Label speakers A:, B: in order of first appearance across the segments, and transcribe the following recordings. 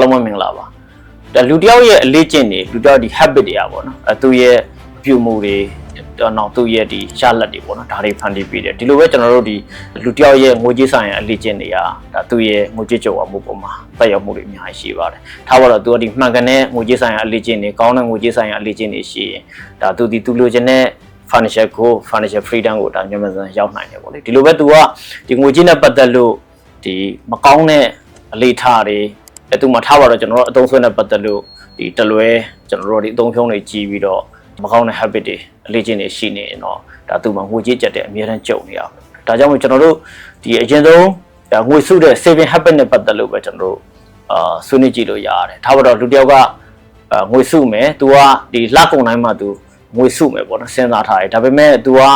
A: အားလုံးပဲမင်္ဂလာပါဒါလူတစ်ယောက်ရဲ့အလေးကျင့်တွေလူတစ်ယောက်ဒီ habit တွေကပေါ့နော်အဲသူရဲ့အပြုမှုတွေတော့သူ့ရဲ့ဒီရလက်တွေပေါ့နော်ဒါတွေဖန်တီးပြီးတယ်ဒီလိုပဲကျွန်တော်တို့ဒီလူတစ်ယောက်ရဲ့ငွေကြေးဆိုင်ရာအလေးကျင့်တွေကဒါသူ့ရဲ့ငွေကြေးကြော်ဝမှုပုံမှာတက်ရောက်မှုတွေအများကြီးရှိပါတယ်ထားပါတော့သူကဒီမှန်ကန်တဲ့ငွေကြေးဆိုင်ရာအလေးကျင့်တွေကောင်းတဲ့ငွေကြေးဆိုင်ရာအလေးကျင့်တွေရှိရင်ဒါသူဒီသူလိုချင်တဲ့ financial goal financial freedom ကိုဒါမြန်မာစံရောက်နိုင်တယ်ပေါ့လေဒီလိုပဲသူကဒီငွေကြေးနဲ့ပတ်သက်လို့ဒီမကောင်းတဲ့အလေးထားတွေ အဲသူမှထားပါတော့ကျွန်တော်တို့အသုံးဆွဲနဲ့ပတ်သက်လို့ဒီတလွဲကျွန်တော်တို့ဒီအသုံးဖြုံးတွေကြီးပြီးတော့မကောင်းတဲ့ habit တွေအလေးကျင့်တွေရှိနေရင်တော့ဒါသူမှငွေကြေးကြက်တဲ့အများတန်းကြုံနေရပါဒါကြောင့်မို့ကျွန်တော်တို့ဒီအရင်ဆုံးဒါငွေစုတဲ့ saving habit နဲ့ပတ်သက်လို့ပဲကျွန်တော်တို့အာဆွေးနွေးကြည့်လို့ရတယ်ထားပါတော့လူတစ်ယောက်ကအာငွေစုမယ် तू ကဒီလကုန်တိုင်းမှာ तू ငွေစုမယ်ပေါ့နော်စဉ်းစားထားတယ်ဒါပေမဲ့ तू ကအ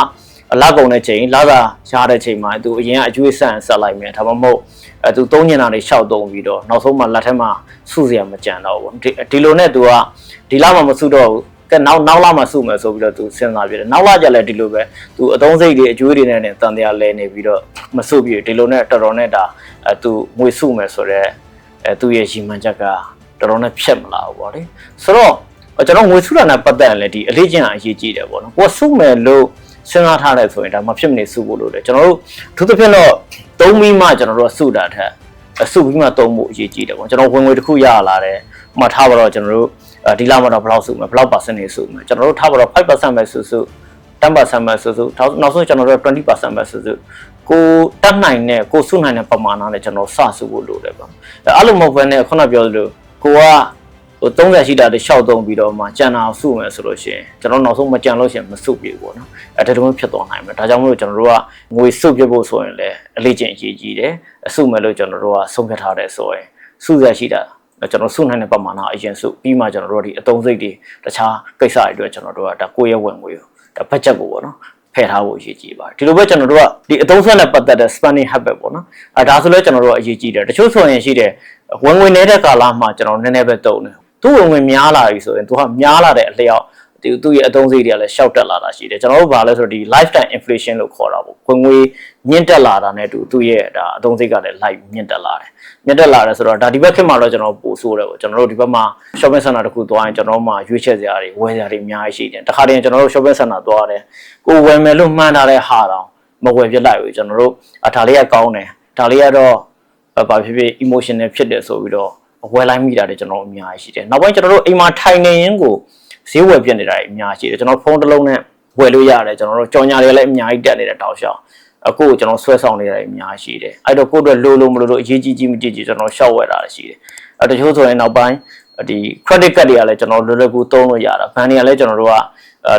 A: လကုန်တဲ့ချိန်လစာရတဲ့ချိန်မှာသူအရင်ကအကျွေးဆန့်ဆက်လိုက်မယ်ဒါမှမဟုတ်အဲသူသုံးညင်တာတွေရှောက်သုံးပြီးတော့နောက်ဆုံးမှလက်ထက်မှာစုစရာမကြံတော့ဘူးဒီလိုနဲ့သူကဒီလမှာမစုတော့ဘူးကဲနောက်နောက်လာမှစုမယ်ဆိုပြီးတော့သူစဉ်းစားပြတယ်နောက်လာကြလည်းဒီလိုပဲသူအသုံးစိတ်တွေအကျွေးတွေနဲ့တန်တရားလဲနေပြီးတော့မစုပြီးဒီလိုနဲ့တော်တော်နဲ့ဒါအဲသူငွေစုမယ်ဆိုတော့အဲသူရဲ့ရည်မှန်ချက်ကတော်တော်နဲ့ဖြတ်မလာဘူးပေါ့လေဆိုတော့ကျွန်တော်ငွေစုတာနဲ့ပတ်သက်ရင်လည်းဒီအလေးကျင့်အရေးကြီးတယ်ပေါ့နော်ကိုစုမယ်လို့ စဉ်းစားထားတယ်ဆိုရင်ဒါမဖြစ်မနေစုဖို့လိုတယ်ကျွန်တော်တို့အထူးသဖြင့်တော့သုံးပြီးမှကျွန်တော်တို့ကစုတာထက်အစုပြီးမှသုံးဖို့အရေးကြီးတယ်ပေါ့ကျွန်တော်ဝင်ငွေတစ်ခုရလာတယ်မှထားပါတော့ကျွန်တော်တို့ဒီလမှာတော့ဘယ်လောက်စုမယ်ဘယ်လောက် percent နေစုမယ်ကျွန်တော်တို့ထားပါတော့5%ပဲစုစု10%ပဲစုစုနောက်ဆုံးကျွန်တော်တို့20%ပဲစုစုကိုတတ်နိုင်တဲ့ကိုစုနိုင်တဲ့ပမာဏနဲ့ကျွန်တော်စစုဖို့လိုတယ်ပေါ့အဲ့လိုမဟုတ်ဘဲနဲ့ခုနပြောသလိုကိုက ဟို30ရှိတာတွေရှောက်သုံးပြီးတော့မှကြံတာစုမယ်ဆိုလို့ရှိရင်ကျွန်တော်နောက်ဆုံးမကြံလို့ရှိရင်မစုပြေဘူးပေါ့နော်အဲ့ဒါတည်းဖြစ်သွားနိုင်မယ်ဒါကြောင့်မလို့ကျွန်တော်တို့ကငွေစုပြဖို့ဆိုရင်လည်းအလေးကျင့်အရေးကြီးတယ်အစုမယ်လို့ကျွန်တော်တို့ကဆုံးဖြတ်ထားတယ်ဆိုရင်စုရရှိတာကျွန်တော်စုနိုင်တဲ့ပမာဏအရင်စုပြီးမှကျွန်တော်တို့ဒီအတုံးစိတ်တွေတခြားကိစ္စတွေအတွက်ကျွန်တော်တို့ကဒါကိုယ့်ရဲ့ဝင်ငွေကိုဒါဘတ်ဂျက်ကိုပေါ့နော်ဖယ်ထားဖို့အရေးကြီးပါတယ်ဒီလိုပဲကျွန်တော်တို့ကဒီအသုံးဆက်နဲ့ပတ်သက်တဲ့ spending habit ပေါ့နော်အဲဒါဆိုလဲကျွန်တော်တို့ကအရေးကြီးတယ်တချို့ဆိုရင်ရှိတယ်ဝင်ငွေနေတဲ့ကာလမှာကျွန်တော်နည်းနည်းပဲတုံတယ် သူ့ဝင်ငွေများလာပြီဆိုရင်သူကများလာတဲ့အလျောက်ဒီသူ့ရဲ့အသုံးစရိတ်တွေကလည်းရှောက်တက်လာတာရှိတယ်ကျွန်တော်တို့ဘာလဲဆိုတော့ဒီ lifetime inflation လို့ခေါ်တာပေါ့ဝင်ငွေမြင့်တက်လာတာနဲ့တူသူ့ရဲ့ဒါအသုံးစရိတ်ကလည်း live မြင့်တက်လာတယ်မြင့်တက်လာတယ်ဆိုတော့ဒါဒီဘက်ခေတ်မှာတော့ကျွန်တော်ပို့ဆိုးတယ်ပေါ့ကျွန်တော်တို့ဒီဘက်မှာ shopping center တခုသွားရင်ကျွန်တော်တို့မှာရွေးချယ်စရာတွေဝယ်စရာတွေအများကြီးရှိတယ်တခါတည်းကျွန်တော်တို့ shopping center သွားတယ်ကိုဝယ်မယ်လို့မှန်းထားတဲ့ဟာတောင်မဝယ်ပြစ်လိုက်ဘူးကျွန်တော်တို့အဒါလေးကကောင်းတယ်ဒါလေးကတော့ဘာဖြစ်ဖြစ် emotional ဖြစ်တယ်ဆိုပြီးတော့ ဝယ်လိုက်မိတာတွေကျွန်တော်အများကြီးရှိတယ်နောက်ပိုင်းကျွန်တော်တို့အိမ်မှာထိုင်နေရင်ကိုဈေးဝယ်ပြစ်နေတာတွေအများကြီးရှိတယ်ကျွန်တော်ဖုန်းတစ်လုံးနဲ့ဝယ်လို့ရတယ်ကျွန်တော်တို့ကြော်ညာတွေလည်းအများကြီးတက်နေတဲ့တောက်လျှောက်အခုကိုကျွန်တော်ဆွဲဆောင်နေရတယ်အများကြီးရှိတယ်အဲ့တော့ကိုယ့်အတွက်လိုလိုမလိုလိုအရေးကြီးကြီးမကြည့်ကြည့်ကျွန်တော်ရှောက်ဝယ်တာရှိတယ်အဲ့တချို့ဆိုရင်နောက်ပိုင်းဒီ credit card တွေကလည်းကျွန်တော်လွယ်လွယ်ကူသုံးလို့ရတာဘဏ်တွေကလည်းကျွန်တော်တို့က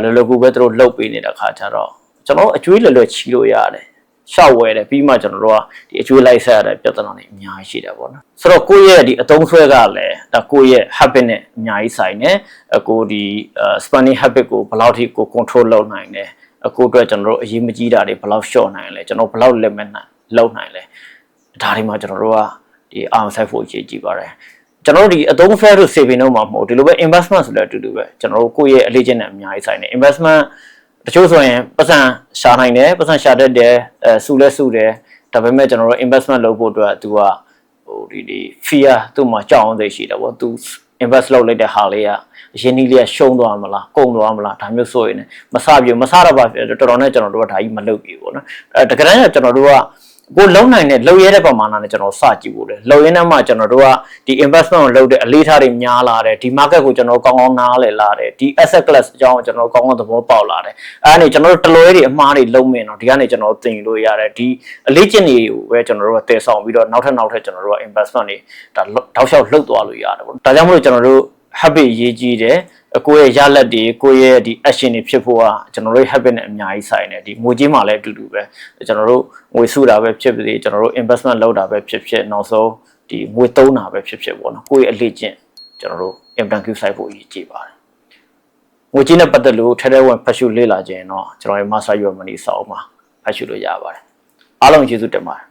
A: လွယ်လွယ်ကူပဲသူတို့လုတ်ပေးနေတဲ့ခါကျတော့ကျွန်တော်အကျွေးလွယ်လွယ်ချီလို့ရတယ် ရှောက်ဝဲတယ်ပြီးမှကျွန်တော်တို့ကဒီအကျွေးလိုက်ဆက်ရတဲ့ပြဿနာတွေအများကြီးရှိတယ်ပေါ့နော်ဆိုတော့ကိုယ့်ရဲ့ဒီအသုံးဆွဲကလည်းဒါကိုယ့်ရဲ့ habit နဲ့အများကြီးဆိုင်တယ်အကိုဒီ spending habit ကိုဘယ်လောက်ထိကို control လုပ်နိုင်တယ်အခုအတွက်ကျွန်တော်တို့အရေးမကြီးတာတွေဘယ်လောက်လျှော့နိုင်လဲကျွန်တော်ဘယ်လောက် limit နိုင်လုပ်နိုင်လဲဒါတွေမှာကျွန်တော်တို့ကဒီအောင်ဆိုင်ဖို့အရေးကြီးပါတယ်ကျွန်တော်တို့ဒီအသုံးဖဲတို့ saving တော့မှာမဟုတ်ဒီလိုပဲ investment ဆိုလည်းအတူတူပဲကျွန်တော်တို့ကိုယ့်ရဲ့အလေးချင်းနဲ့အများကြီးဆိုင်တယ် investment တချို့ဆိုရင်ပတ်စံရှာနိုင်တယ်ပတ်စံရှာတတ်တယ်အဲစုလဲစုတယ်ဒါပေမဲ့ကျွန်တော်တို့ investment လုပ်ဖို့အတွက် तू ကဟိုဒီဒီ fear သူ့မှာကြောက်အောင်သိရှိတယ်ဗော तू invest လုပ်လိုက်တဲ့ဟာလေးကအရင်နည်းလေးကရှုံးသွားမလားကုန်သွားမလားဒါမျိုးဆိုရင်မစပြမစတော့ပါတော်တော်နဲ့ကျွန်တော်တို့ကဒါကြီးမလုပ်ပြီဗောနော်အဲတကယ်တမ်းကျကျွန်တော်တို့က ကိုလုံနိုင်တဲ့လုံရတဲ့ပမာဏနဲ့ကျွန်တော်စကြည့်ဖို့လေလုံရင်းနဲ့မှကျွန်တော်တို့ကဒီ investment ကိုလုပ်တဲ့အလေးထားတွေများလာတယ်ဒီ market ကိုကျွန်တော်ကောင်းကောင်းနားလည်လာတယ်ဒီ asset class အကြောင်းကိုကျွန်တော်ကောင်းကောင်းသဘောပေါက်လာတယ်အဲဒါနေကျွန်တော်တို့တလွဲတွေအမှားတွေလုံးမင်းတော့ဒီကနေကျွန်တော်သင်လို့ရတယ်ဒီအလေးကျင့်တွေကိုပဲကျွန်တော်တို့ကတည်ဆောင်ပြီးတော့နောက်ထပ်နောက်ထပ်ကျွန်တော်တို့က investment တွေဒါတောက်လျှောက်လှုပ်သွားလို့ရတယ်ပေါ့ဒါကြောင့်မလို့ကျွန်တော်တို့ habit ရေးကြီးတယ်ကိုယ့်ရဲ့ရလက်တွေကိုယ့်ရဲ့ဒီ action တွေဖြစ်ဖို့ကကျွန်တော်တို့ habit နဲ့အများကြီးဆိုင်တယ်ဒီငွေကြေးမှလည်းအတူတူပဲကျွန်တော်တို့ငွေစုတာပဲဖြစ်ဖြစ်ကျွန်တော်တို့ investment လုပ်တာပဲဖြစ်ဖြစ်နောက်ဆုံးဒီငွေသုံးတာပဲဖြစ်ဖြစ်ပေါ့နော်ကိုယ့်ရဲ့အလေ့ကျင့်ကျွန်တော်တို့ implement ဆိုင်ဖို့အရေးကြီးပါတယ်ငွေကြေးနဲ့ပတ်သက်လို့ထဲထဲဝင်ဖတ်ရှုလေ့လာခြင်းတော့ကျွန်တော်ရဲ့ master your money စာအုပ်မှာဖတ်ရှုလို့ရပါတယ်အားလုံးကျေးဇူးတင်ပါတယ်